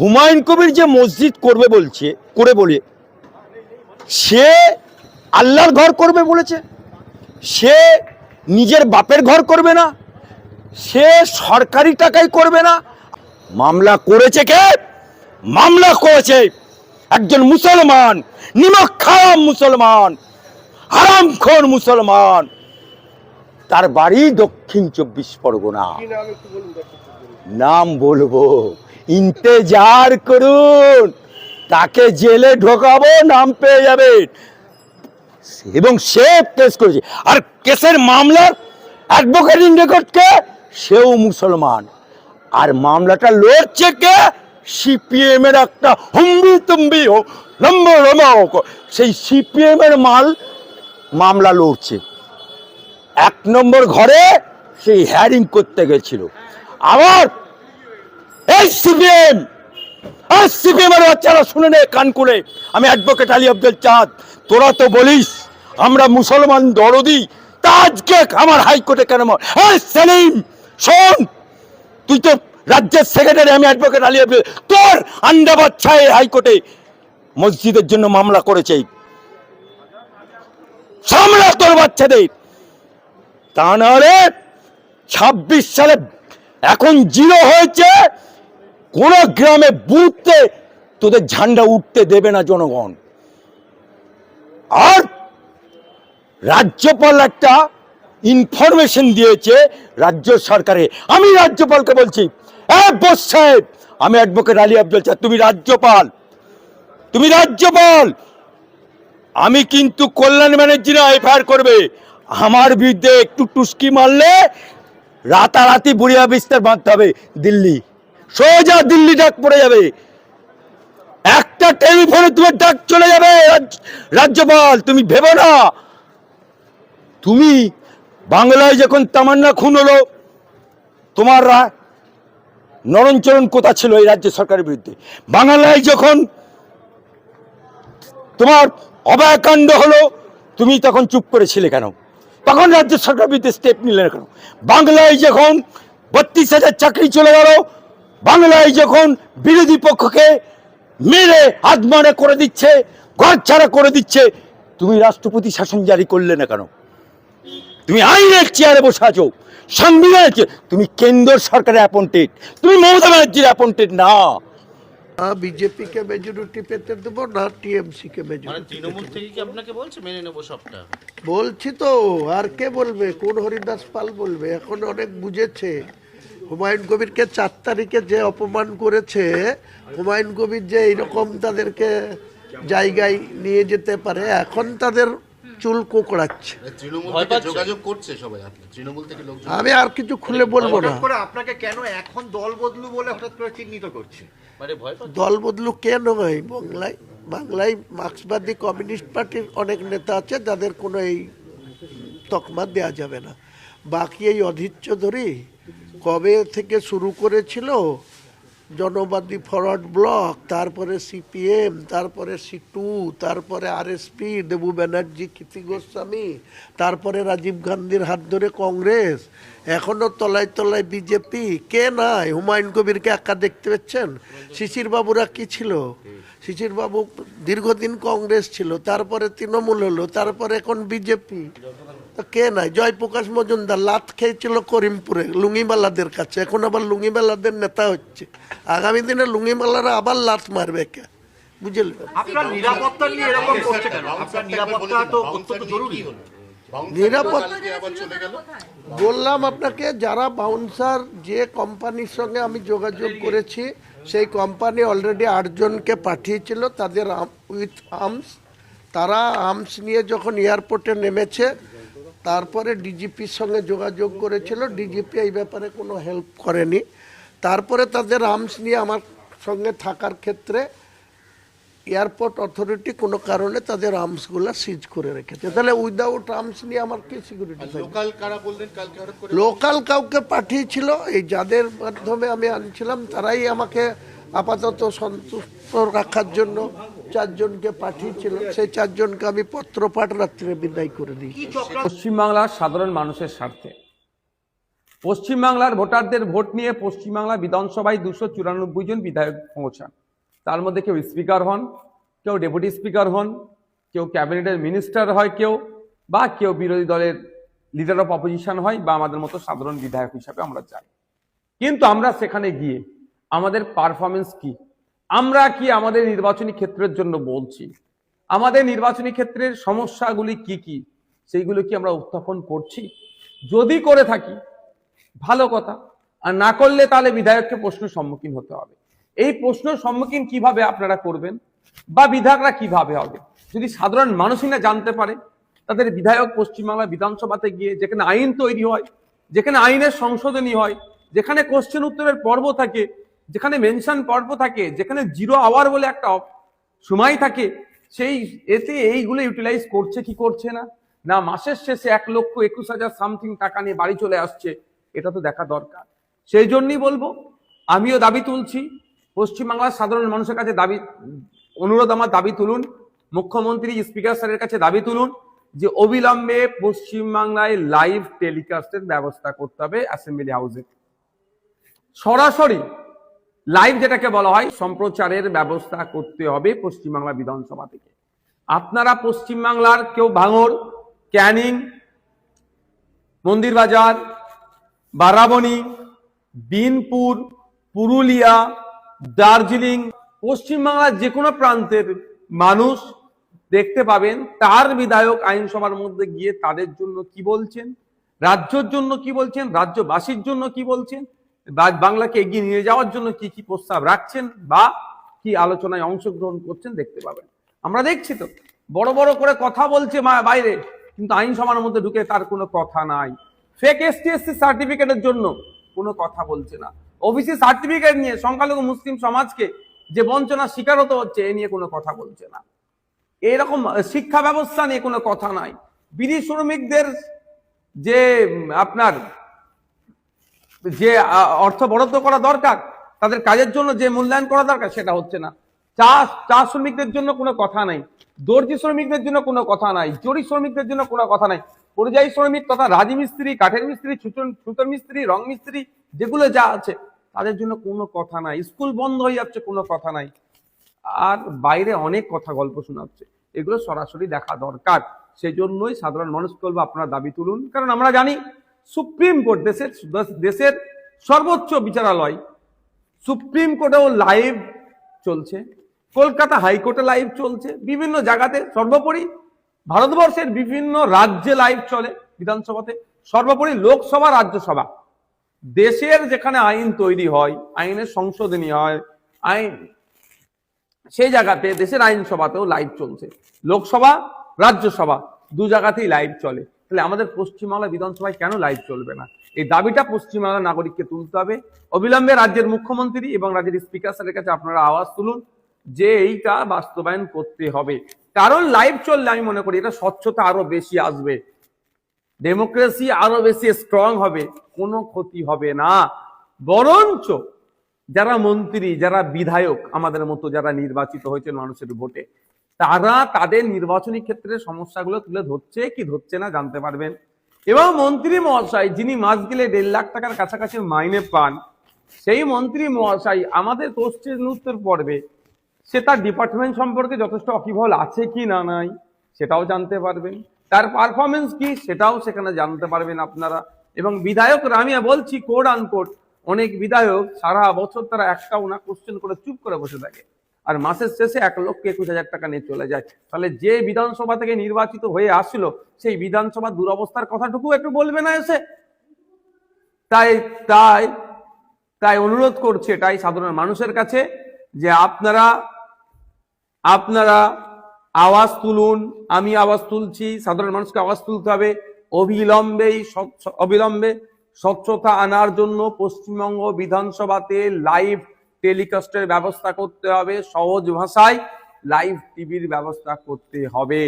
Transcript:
হুমায়ুন কবির যে মসজিদ করবে বলছে করে বলে সে আল্লাহর ঘর করবে বলেছে। সে নিজের বাপের ঘর করবে না। সে সরকারি টাকাই করবে না। মামলা করেছে কে? মামলা করেছে একজন মুসলমান নিমক খারাম মুসলমান হারামখোর মুসলমান। তার বাড়ি দক্ষিণ চব্বিশ পরগনা। নাম বলব ইন্তেজার করুন। তাকে জেলে ঢোকাবো, নাম পেয়ে যাবেন এবং সে কেস করেছে। আর কেসের মামলার অ্যাডভোকেট অ্যাডভোকেটিং রেকর্ডকে সেও মুসলমান। আর মামলাটা লড়ছে কে? সিপিএম এর একটা হুম্বি তুম্বি হো লম্বা হোক। সেই সিপিএম এর মাল মামলা লড়ছে। এক নম্বর ঘরে সেই হ্যারিং করতে গেছিল। আবার এই আর বাচ্চারা শুনে কান আমি অ্যাডভোকেট চাঁদ। তোরা তো বলিস, আমরা মুসলমান দরদি, তা আজকে আমার হাইকোর্টে কেন এই সেলিম, শোন, তুই তো রাজ্যের সেক্রেটারি আমি অ্যাডভোকেট আলী আব্দুল তোর আন্ডা বাচ্চা এই হাইকোর্টে মসজিদের জন্য মামলা করেছে। সামলা তোর বাচ্চাদের। তা নাহলে ছাব্বিশ সালে এখন জিরো হয়েছে কোন গ্রামে বুথতে তোদের ঝান্ডা উঠতে দেবে না জনগণ। আর রাজ্যপাল একটা ইনফরমেশন দিয়েছে রাজ্য সরকারে। আমি রাজ্যপালকে বলছি সাহেব, আমি অ্যাডভোকেট আলী আব্দুল চাঁদ তুমি রাজ্যপাল তুমি রাজ্যপাল। আমি কিন্তু কল্যাণ ব্যানার্জি না, এফআইআর করবে। আমার বিরুদ্ধে একটু টুস্কি মারলে রাতারাতি বুড়িয়া বিস্তার বাঁধতে হবে দিল্লি। সোজা দিল্লি ডাক পড়ে যাবে। একটা টেলিফোনে তোমার ডাক চলে যাবে রাজ- রাজ্যপাল, তুমি ভেবো না। তুমি বাংলায় যখন তামান্না খুন হলো, তোমার নরণচরণ কোথা ছিল এই রাজ্য সরকারের বিরুদ্ধে? বাংলায় যখন তোমার অভয়াকাণ্ড হলো, তুমি তখন চুপ করেছিলে কেন? তখন রাজ্য সরকার বিরুদ্ধে স্টেপ নিলে কেন? বাংলায় যখন বত্রিশ হাজার চাকরি চলে গেল বাংলায় যখন বিরোধী পক্ষকে মেরে আত্মনে করে দিচ্ছে ঘর ছাড়া করে দিচ্ছে তুমি রাষ্ট্রপতি শাসন জারি করলে না কেন? তুমি আইনের চেয়ারে বসে আছো সংবিধানের চেয়ারে- তুমি কেন্দ্র সরকারের অ্যাপয়েন্টেড তুমি মমতা ব্যানার্জির অ্যাপয়েন্টেড না। বিজেপি কে মেজরিটি পেতে দেবো না টিএমসি কে মানে মেজরিটি তৃণমূল থেকে কি আপনাকে বলছে মেনে নেব সবটা? বলছি তো আর কে বলবে? কোন হরিদাস পাল বলবে? এখন অনেক বুঝেছে। হুমায়ুন কবিরকে চার তারিখে যে অপমান করেছে হুমায়ুন কবির যে এইরকম তাদেরকে জায়গায় নিয়ে যেতে পারে এখন তাদের চুল কোকড়াচ্ছে। তৃণমূল ভয় থেকে পাচ্ছে? যোগাযোগ করছে সবাই আপনি। তৃণমূল থেকে লোকজন আমি আর কিছু খুলে বলব না। আপনাকে কেন এখন দল বদলু বলে হঠাৎ করে চিহ্নিত করছে? মানে দল বদলু কেন হয় বাংলায়? বাংলায় মার্ক্সবাদী কমিউনিস্ট পার্টির অনেক নেতা আছে যাদের কোনো এই তকমা দেওয়া যাবে না। বাকি এই অধীর চৌধুরী কবে থেকে শুরু করেছিল? জনবাদী ফরওয়ার্ড ব্লক, তারপরে সিপিএম, তারপরে সিটু তারপরে আরএসপি দেবু ব্যানার্জি, কীর্তি গোস্বামী, তারপরে রাজীব গান্ধীর হাত ধরে কংগ্রেস এখনও তলায় তলায় বিজেপি। কে নাই? হুমায়ুন কবিরকে একা দেখতে পাচ্ছেন শিশির বাবুরা কি ছিল? শিশির বাবু দীর্ঘদিন কংগ্রেস ছিল, তারপরে তৃণমূল হলো, তারপরে এখন বিজেপি। কে নাই? জয়প্রকাশ মজুমদার লাত খেয়েছিল করিমপুরে লুঙ্গিমালাদের কাছে। এখন আবার লুঙ্গিমালাদের নেতা হচ্ছে। আগামী দিনে লুঙ্গিমালারা আবার লাত মারবে কে? বুঝলেন আপনার নিরাপত্তা নিয়ে এরকম করছে কেন? আপনার নিরাপত্তা তো অত্যন্ত জরুরি। নিরাপদ- কালকে আবার চলে গেল বললাম আপনাকে যারা বাউন্সার যে কোম্পানির সঙ্গে আমি যোগাযোগ করেছি সেই কোম্পানি অলরেডি আটজনকে পাঠিয়েছিল তাদের উইথ আর্মস তারা আর্মস নিয়ে যখন এয়ারপোর্টে নেমেছে তারপরে ডিজিপির সঙ্গে যোগাযোগ করেছিল। ডিজিপি এই ব্যাপারে কোনো হেল্প করেনি। তারপরে তাদের আর্মস নিয়ে আমার সঙ্গে থাকার ক্ষেত্রে এয়ারপোর্ট অথরিটি কোনো কারণে তাদের আর্মসগুলো সিজ করে রেখেছে। তাহলে উইদাউট আর্মস নিয়ে আমার কি সিকিউরিটি লোকাল কারা বললেন কালকে লোকাল কাউকে পাঠিয়েছিল এই যাদের মাধ্যমে আমি আনছিলাম তারাই আমাকে আপাতত সন্তুষ্ট রাখার জন্য চারজনকে পাঠিয়েছিল সেই চারজনকে আমি পত্রপাঠ রাত্রে বিদায় করে দিই পশ্চিমবাংলার সাধারণ মানুষের স্বার্থে। পশ্চিমবাংলার ভোটারদের ভোট নিয়ে পশ্চিমবাংলা বিধানসভায় দুশো চুরানব্বই জন বিধায়ক পৌঁছান। তার মধ্যে কেউ স্পিকার হন কেউ ডেপুটি স্পিকার হন কেউ ক্যাবিনেটের মিনিস্টার হয় কেউ বা কেউ বিরোধী দলের লিডার অফ অপোজিশন হয় বা আমাদের মতো সাধারণ বিধায়ক হিসাবে আমরা যাই কিন্তু আমরা সেখানে গিয়ে আমাদের পারফরমেন্স কি? আমরা কি আমাদের নির্বাচনী ক্ষেত্রের জন্য বলছি? আমাদের নির্বাচনী ক্ষেত্রের সমস্যাগুলি কি কি? সেইগুলো কি আমরা উত্থাপন করছি? যদি করে থাকি, ভালো কথা। আর না করলে তাহলে বিধায়ককে প্রশ্নের সম্মুখীন হতে হবে। এই প্রশ্নের সম্মুখীন কীভাবে আপনারা করবেন? বা বিধায়করা কীভাবে হবে? যদি সাধারণ মানুষই না জানতে পারে, তাদের বিধায়ক পশ্চিমবাংলা বিধানসভাতে গিয়ে যেখানে আইন তৈরি হয়, যেখানে আইনের সংশোধনী হয়, যেখানে কোশ্চেন উত্তরের পর্ব থাকে যেখানে মেনশন পর্ব থাকে, যেখানে জিরো আওয়ার বলে একটা সময় থাকে, সেই এতে এইগুলো ইউটিলাইজ করছে কি করছে না? না, মাসের শেষে এক লক্ষ একুশ হাজার সামথিং টাকা নিয়ে বাড়ি চলে আসছে, এটা তো দেখা দরকার। সেই জন্যই বলব, আমিও দাবি তুলছি, পশ্চিমবাংলার সাধারণ মানুষের কাছে দাবি, অনুরোধ আমার, দাবি তুলুন, মুখ্যমন্ত্রী স্পিকার স্যারের কাছে দাবি তুলুন যে অবিলম্বে পশ্চিমবাংলায় লাইভ টেলিকাস্টের ব্যবস্থা করতে হবে অ্যাসেম্বলি হাউসে সরাসরি লাইভ যেটাকে বলা হয়, সম্প্রচারের ব্যবস্থা করতে হবে পশ্চিমবাংলা বিধানসভা থেকে। আপনারা পশ্চিমবাংলার কেউ ভাঙর ক্যানিং, মন্দিরবাজার, বারাবণী, বিনপুর, পুরুলিয়া, দার্জিলিং, পশ্চিমবাংলার যে কোনো প্রান্তের মানুষ দেখতে পাবেন, তার বিধায়ক আইনসভার মধ্যে গিয়ে তাদের জন্য কি বলছেন, রাজ্যর জন্য কি বলছেন, রাজ্যবাসীর জন্য কি বলছেন বাংলাকে এগিয়ে নিয়ে যাওয়ার জন্য কি কি প্রস্তাব রাখছেন বা কি আলোচনায় অংশগ্রহণ করছেন দেখতে পাবেন। আমরা দেখছি তো, বড় বড় করে কথা বলছে মা- বাইরে, কিন্তু আইন আইনসভার মধ্যে ঢুকে তার কোনো কথা নাই। ফেক এসটিএসসি সার্টিফিকেটের জন্য কোনো কথা বলছে না। ওবিসি সার্টিফিকেট নিয়ে সংখ্যালঘু মুসলিম সমাজকে যে বঞ্চনার শিকার হতে হচ্ছে, এ নিয়ে কোনো কথা বলছে না। এরকম শিক্ষা ব্যবস্থা নিয়ে কোনো কথা নাই। বিধি শ্রমিকদের যে আপনার যে অর্থ বরাদ্দ করা দরকার, তাদের কাজের জন্য যে মূল্যায়ন করা দরকার, সেটা হচ্ছে না। চা চা শ্রমিকদের জন্য কোনো কথা নাই। দর্জি শ্রমিকদের জন্য কোনো কথা নাই। জরি শ্রমিকদের জন্য কোনো কথা নাই। পরিযায়ী শ্রমিক তথা রাজি মিস্ত্রি, কাঠের মিস্ত্রি ছুতর মিস্ত্রি, রং মিস্ত্রি, যেগুলো যা আছে, তাদের জন্য কোনো কথা নাই। স্কুল বন্ধ হয়ে যাচ্ছে, কোনো কথা নাই। আর বাইরে অনেক কথা গল্প শোনাচ্ছে। এগুলো সরাসরি দেখা দরকার। সেই জন্যই সাধারণ মানুষকে বলব, আপনারা দাবি তুলুন। কারণ আমরা জানি সুপ্রিম কোর্ট, দেশের দেশের সর্বোচ্চ বিচারালয়, সুপ্রিম কোর্টেও লাইভ চলছে। কলকাতা হাইকোর্টে লাইভ চলছে। বিভিন্ন জায়গাতে সর্বোপরি ভারতবর্ষের বিভিন্ন রাজ্যে লাইভ চলে বিধানসভাতে। সর্বোপরি লোকসভা, রাজ্যসভা। দেশের যেখানে আইন তৈরি হয়, আইনের সংশোধনী হয়, আইন সেই জায়গাতে, দেশের আইনসভাতেও লাইভ চলছে। লোকসভা, রাজ্যসভা, দু জায়গাতেই লাইভ চলে। তাহলে আমাদের পশ্চিমবাংলা বিধানসভায় কেন লাইভ চলবে না? এই দাবিটা পশ্চিমবাংলার নাগরিককে তুলতে হবে। অবিলম্বে রাজ্যের মুখ্যমন্ত্রী এবং রাজ্যের স্পিকার স্যারের কাছে আপনারা আওয়াজ তুলুন যে এইটা বাস্তবায়ন করতে হবে। কারণ লাইভ চললে আমি মনে করি এটা স্বচ্ছতা আরও বেশি আসবে। ডেমোক্রেসি আরও বেশি স্ট্রং হবে, কোনো ক্ষতি হবে না। বরঞ্চ যারা মন্ত্রী, যারা বিধায়ক, আমাদের মতো যারা নির্বাচিত হয়েছেন মানুষের ভোটে তারা তাদের নির্বাচনী ক্ষেত্রে সমস্যাগুলো তুলে ধরছে কি ধরছে না জানতে পারবেন। এবং মন্ত্রী মহাশয় যিনি মাস গেলে দেড় লাখ টাকার কাছাকাছি মাইনে পান, সেই মন্ত্রী মহাশয় আমাদের কোশ্চেন উত্তর পর্বে সে তার ডিপার্টমেন্ট সম্পর্কে যথেষ্ট অকিবহল আছে কি না নাই সেটাও জানতে পারবেন। তার পারফরমেন্স কি সেটাও সেখানে জানতে পারবেন আপনারা। এবং বিধায়করা আমি বলছি কোড আনকোড অনেক বিধায়ক সারা বছর তারা একটাও না কোশ্চেন করে চুপ করে বসে থাকে। আর মাসের শেষে এক লক্ষ একুশ হাজার টাকা নিয়ে চলে যায়। তাহলে যে বিধানসভা থেকে নির্বাচিত হয়ে আসলো, সেই বিধানসভা দুরবস্থার কথাটুকু একটু বলবে না এসে? তাই তাই তাই অনুরোধ করছে তাই সাধারণ মানুষের কাছে যে আপনারা আপনারা আওয়াজ তুলুন, আমি আওয়াজ তুলছি, সাধারণ মানুষকে আওয়াজ তুলতে হবে অবিলম্বেই অবিলম্বে স্বচ্ছতা আনার জন্য পশ্চিমবঙ্গ বিধানসভাতে লাইভ টেলিকাস্টের ব্যবস্থা করতে হবে সহজ ভাষায় লাইভ টিভির ব্যবস্থা করতে হবে।